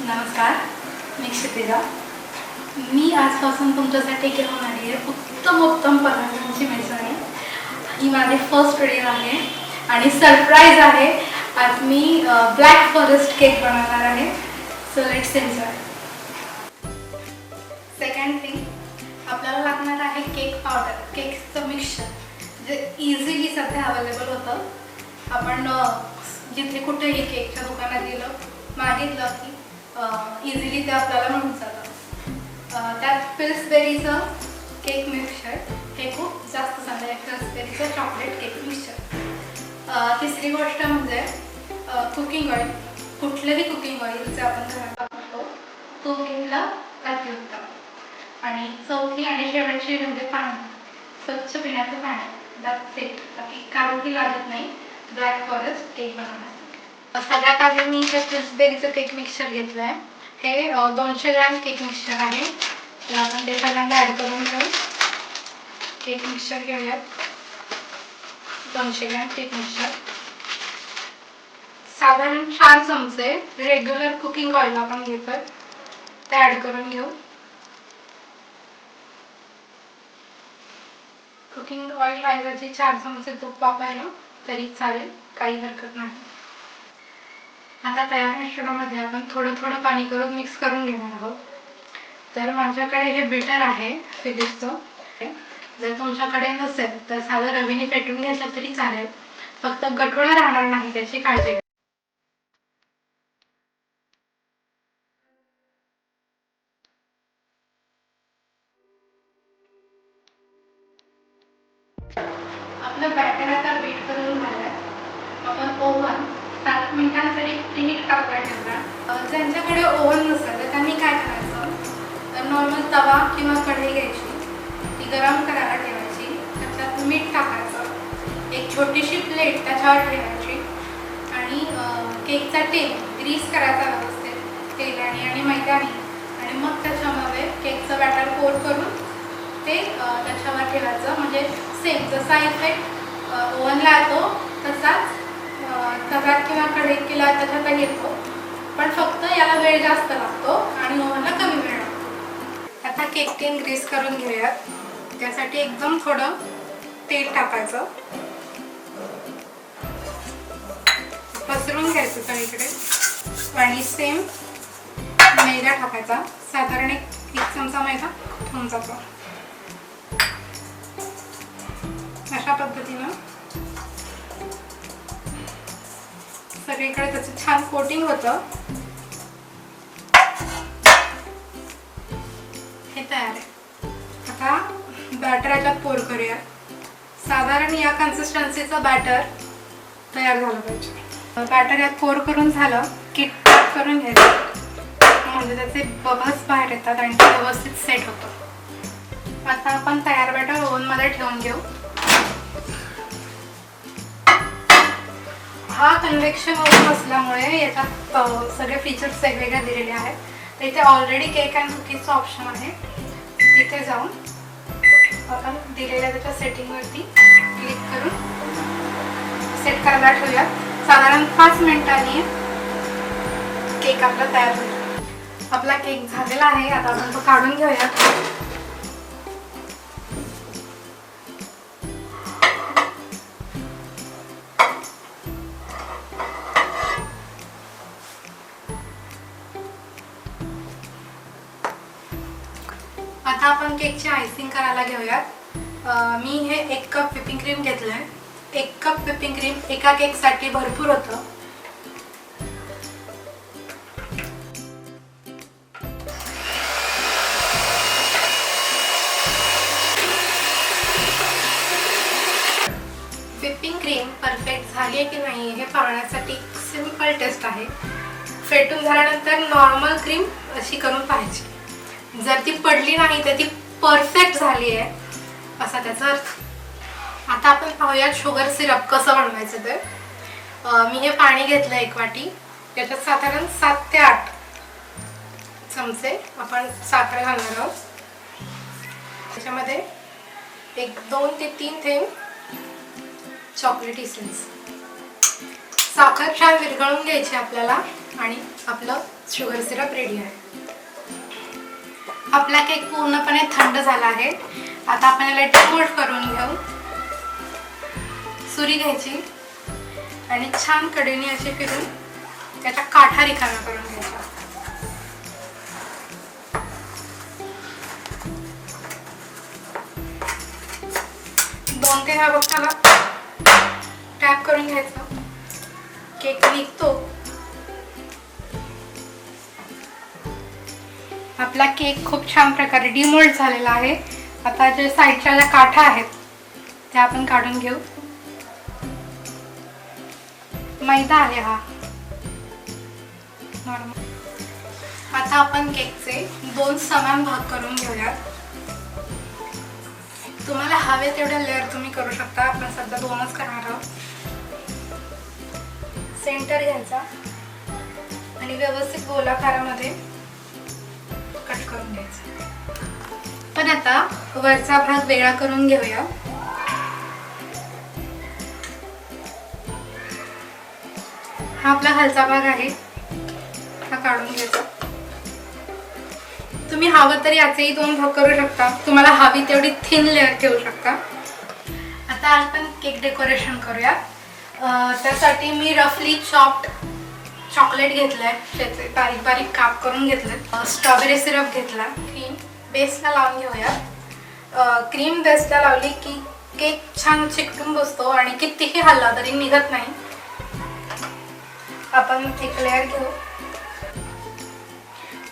नमस्कार मी क्षितिजा. मी आजपासून तुमच्यासाठी घेऊन आली आहे उत्तम उत्तम पदार्थांची मिसळी ही माझी फर्स्ट व्हिडिओ आहे आणि सरप्राईज आहे. आज मी ब्लॅक फॉरेस्ट केक बनवणार आहे. So let's enjoy second thing आपल्याला लागणार आहे केक पावडर केकचं मिक्सचर जे इझिली सध्या अवेलेबल होतं. आपण जिथे कुठेही केकच्या दुकानात गेलं मागितलं की इझिली ते आपल्याला म्हणून जातं. त्यात पिल्सबेरीचं केक मिक्सचर हे खूप जास्त चांगलं आहे. पिल्सबेरीचं चॉकलेट केक मिक्सचर तिसरी गोष्ट म्हणजे कुकिंग ऑइल कुठलंही कुकिंग ऑइल जे आपण घरात वापरतो तो केकला अतिउत्तम आणि चौथी आणि शेवटची म्हणजे पाणी. स्वच्छ पिण्याचं पाणी. दॅट्स सेट बाकी काढूही लागत नाही. ब्लॅक फॉरेस्ट केक बनवण्यासाठी. सगळ्यात आधी मी हे पिल्सबेरीचं केक मिक्सचर घेतलं आहे हे दोनशे ग्रॅम केक मिक्सर आहे. तर आपण ते पहिल्यांदा ॲड करून घेऊ. केक मिक्सर घेऊयात. दोनशे ग्रॅम केक मिक्सचर साधारण चार चमचे रेग्युलर कुकिंग ऑइल आपण घेतोय. ते ॲड करून घेऊ. कुकिंग ऑइल ऐवजी चार चमचे तूप वापरलं तरी चालेल. काही हरकत नाही. आता तयार मिश्रणामध्ये आपण थोडं थोडं पाणी करून मिक्स करून घेणार आहोत. तर माझ्याकडे हे बिटर आहे फिलिप्सचं जर तुमच्याकडे नसेल तर साधं रवीने पेटून घेतलं तरी चालेल. फक्त गठोडं राहणार नाही त्याची काळजी घ्या. टाकला ज्यांच्याकडे ओव्हन नसेल तर त्यांनी काय करायचं? नॉर्मल तवा किंवा कढई घ्यायची. ती गरम करायला ठेवायची. त्याच्यात मीठ टाकायचं. एक छोटीशी प्लेट त्याच्यावर ठेवायची. आणि केकचा तेल ग्रीस करायचा व्यवस्थित. तेलाने आणि मैद्याने. आणि मग त्याच्यामध्ये केकचं बॅटर पोर करून ते त्याच्यावर ठेवायचं. म्हणजे सेम जसा इफेक्ट ओव्हनला येतो तसाच तव्यात किंवा कढईत केला त्याच्यातही येतो. पण फक्त याला वेळ जास्त लागतो आणि ओव्हनला कमी वेळ लागतो. आता केक टीन ग्रीस करून घेऊयात. त्यासाठी एकदम थोडं तेल टाकायचं. पसरून घ्यायचं सगळीकडे आणि सेम मैदा टाकायचा. साधारण एक एक चमचा मैदा चमचाचा अशा पद्धतीनं. सगळीकडे त्याचं छान कोटिंग होतं. हे तयार आहे. आता बॅटर याच्यात पोर करूया. साधारण या कन्सिस्टन्सीचं बॅटर तयार झालं पाहिजे. बॅटर यात पोर करून झालं की टॅप करून घ्यायचं. म्हणजे त्याचे बबल्स बाहेर येतात आणि ते व्यवस्थित सेट होतं. आता आपण तयार बॅटर ओव्हनमध्ये ठेवून घेऊ. हा कन्व्हेक्शन ओव्हन असल्यामुळे याच्यात सगळे फीचर्स वेगवेगळे दिलेले आहेत. तर इथे ऑलरेडी केक अँड कुकीजचं ऑप्शन आहे. तिथे जाऊन आपण दिलेल्या त्याच्या सेटिंगवरती क्लिक करून सेट करायला ठेवूयात. साधारण पाच मिनिटांनी केक आपला तयार होईल. आपला केक झालेला आहे. आता आपण तो काढून घेऊयात. आता आपण केकची आयसिंग करायला घेऊयात. मी हे एक कप व्हिपिंग क्रीम घेतलं आहे एक कप व्हिपिंग क्रीम एका केकसाठी भरपूर होतं. व्हिपिंग क्रीम परफेक्ट झाली आहे की नाही हे पाहण्यासाठी सिंपल टेस्ट आहे. फेटून झाल्यानंतर नॉर्मल क्रीम अशी करून पाहायची. जर ती पडली नाही तर ती परफेक्ट झाली आहे. असा त्याचा अर्थ. आता आपण पाहूयात शुगर सिरप कसं बनवायचं ते. मी हे पाणी घेतलं एक वाटी. त्याच्यात साधारण सात ते आठ चमचे आपण साखर घालणार आहोत. त्याच्यामध्ये एक दोन ते तीन थेंब चॉकलेट इसेन्स साखर छान विरघळून घ्यायची आपल्याला आणि आपलं शुगर सिरप रेडी आहे. आपला केक पूर्णपणे थंड झाला आहे. आता आपण याला डिमोल्ड करून घेऊ. सुरी घ्यायची. आणि छान कडेने अशी फिरून त्याच्या काठा रिकाम्या करून घ्यायच्या दोन ते ह्या बघताला टॅप करून घ्यायचं. केक निघतो. आपला केक खूप छान प्रकारे डिमोल्ड झालेला आहे. आता जे साईडच्या ज्या काठा आहेत त्या आपण काढून घेऊ. मैदा आहे हा. नॉर्मल आता आपण केकचे दोन समान भाग करून घेऊया तुम्हाला हवे तेवढे लेअर तुम्ही करू शकता. आपण सध्या दोनच करणार आहोत. सेंटर घ्यायचा. आणि व्यवस्थित गोलाकारामध्ये कट करून घ्यायचं. पण आता वरचा भाग वेगळा करून घेऊया. हा आपला खालचा भाग आहे. हा काढून घ्यायचा. तुम्ही हवं तर याचेही दोन भाग करू शकता. तुम्हाला हवी तेवढी थिन लेअर ठेवू शकता. आता आपण केक डेकोरेशन करूया. त्यासाठी मी रफली चॉप्ड चॉकलेट घेतलंय त्याचे बारीक बारीक काप करून घेतले स्ट्रॉबेरी सिरप घेतला. क्रीम बेसला लावून घेऊया. क्रीम बेसला लावली की केक छान चिकटून बसतो आणि कितीही हल्ला तरी निघत नाही. आपण एक लेअर घेऊ.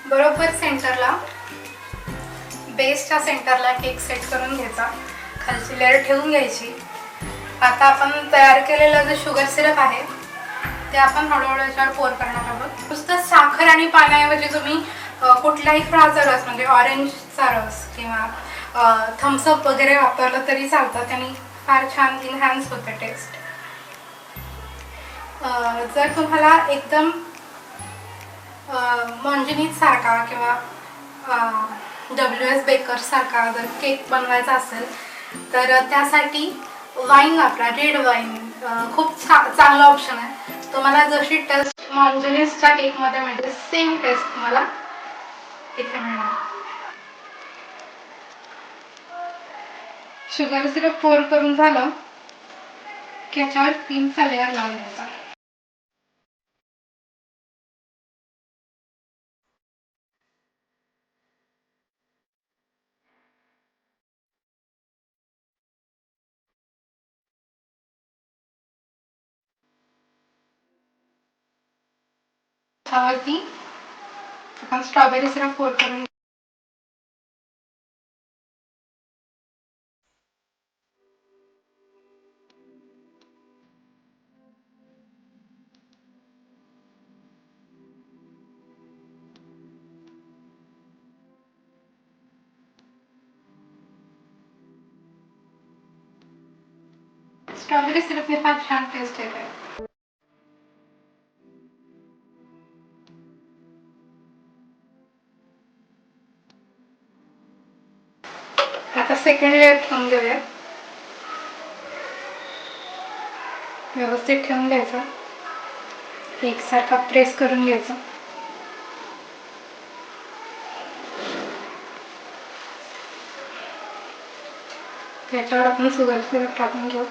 बरोबर सेंटरला बेसच्या सेंटरला केक सेट करून घ्यायचा. खालची लेअर ठेवून घ्यायची. आता आपण तयार केलेलं जे शुगर सिरप आहे ते आपण हळूहळू याच्यावर पोर करणार आहोत. नुसतं साखर आणि पाण्याऐवजी तुम्ही कुठलाही कुठल्याही फळाचा रस म्हणजे ऑरेंजचा रस किंवा थम्सअप वगैरे वापरलं तरी चालतं. त्यांनी फार छान इन्हॅन्स होतं टेस्ट जर तुम्हाला एकदम मॉन्जिनीत सारखा किंवा डब्ल्यू एस बेकर सारखा जर केक बनवायचा असेल तर त्यासाठी वाईन वापरा. रेड वाईन खूप चा चांगला ऑप्शन आहे. तुम्हाला जशी टेस्ट माउंटेनिसच्या केकमध्ये मिळते सेम टेस्ट तुम्हाला इथे मिळणार. शुगर सिरप फोर करून झालं की याच्यावर क्रीमचा लेअर लावून द्यायचा त्यावरती आपण स्ट्रॉबेरी सिरप पोर करून स्ट्रॉबेरी सिरपने फार छान टेस्ट येते सेकंड लेअर ठेवून घेऊया व्यवस्थित ठेवून द्यायचं एकसारखा प्रेस करून घ्यायचा. त्याच्यावर आपण सुगंध सिरप टाकून घेऊ.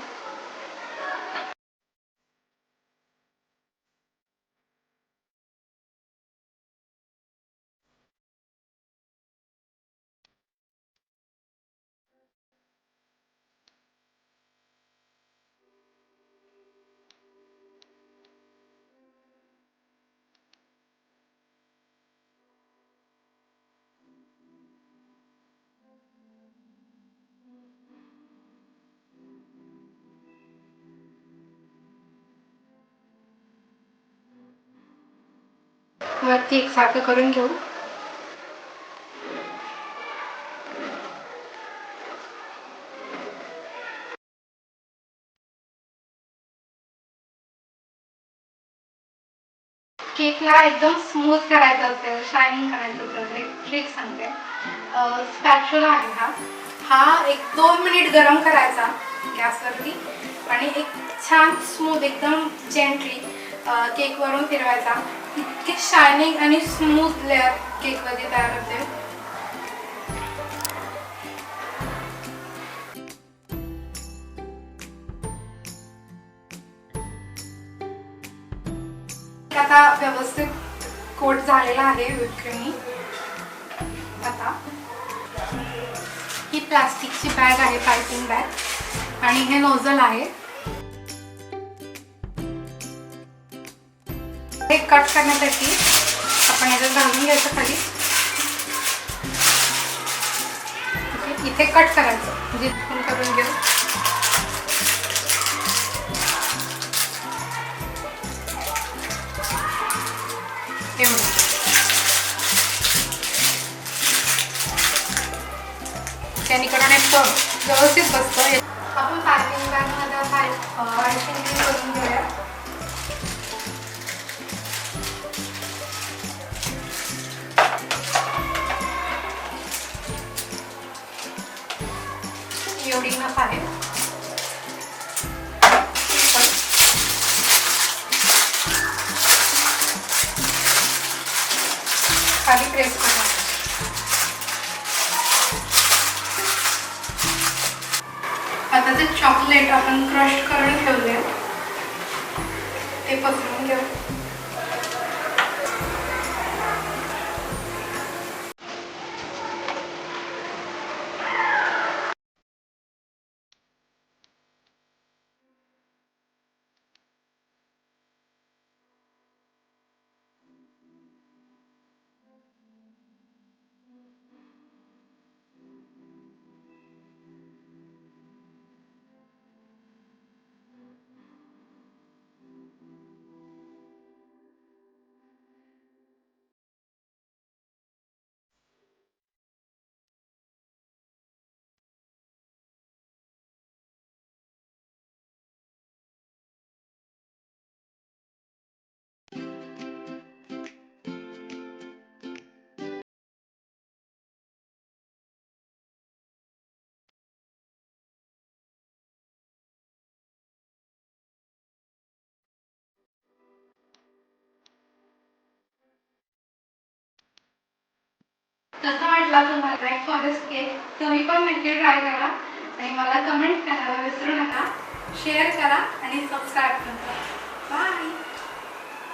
वरती एकसारखं करून घेऊ. केकला एकदम स्मूथ करायचं असेल शायनिंग करायचं असेल एक ट्रिक सांगते. स्पॅच्युला आहे हा. हा एक दोन मिनिट गरम करायचा गॅसवरती. आणि एक छान स्मूथ एकदम जेंटली केकवरून फिरवायचा. इतके शायनिंग आणि स्मूथ लेअर केकमध्ये तयार होते. आता व्यवस्थित कोट झालेला आहे विक्रीनी. आता ही प्लास्टिकची बॅग आहे पायपिंग बॅग आणि हे नोझल आहे. हे कट करण्यासाठी आपण याच्यात घालून घ्यायचं खाली. इथे कट करायचं. म्हणजे करून घेऊ. एवढं त्यानिकडून एक व्यवस्थित बसतो आपण पार्किंग बॅगमध्ये पार्किंग आपण क्रश करून ठेवले ते पसरून घेऊ आवडला तुम्हाला ब्लॅक फॉरेस्ट केक तुम्ही पण नक्की ट्राय करा. आणि मला कमेंट करायला विसरू नका. शेअर करा आणि सबस्क्राईब करा. बाय